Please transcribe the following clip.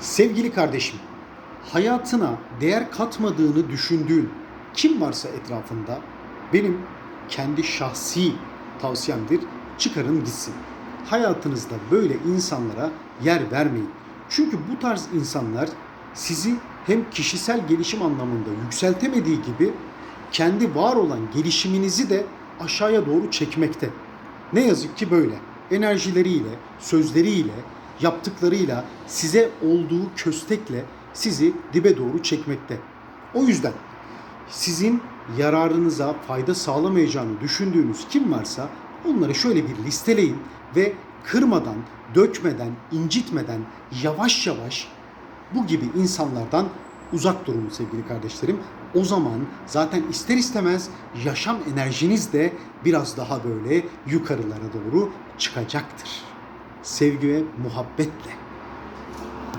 Sevgili kardeşim, hayatına değer katmadığını düşündüğün kim varsa etrafında benim kendi şahsi tavsiyemdir. Çıkarın gitsin. Hayatınızda böyle insanlara yer vermeyin. Çünkü bu tarz insanlar sizi hem kişisel gelişim anlamında yükseltemediği gibi kendi var olan gelişiminizi de aşağıya doğru çekmekte. Ne yazık ki böyle. Enerjileriyle, sözleriyle, yaptıklarıyla size olduğu köstekle sizi dibe doğru çekmekte. O yüzden sizin yararınıza fayda sağlamayacağını düşündüğünüz kim varsa onları şöyle bir listeleyin ve kırmadan, dökmeden, incitmeden yavaş yavaş bu gibi insanlardan uzak durun sevgili kardeşlerim. O zaman zaten ister istemez yaşam enerjiniz de biraz daha böyle yukarılara doğru çıkacaktır. Sevgi ve muhabbetle.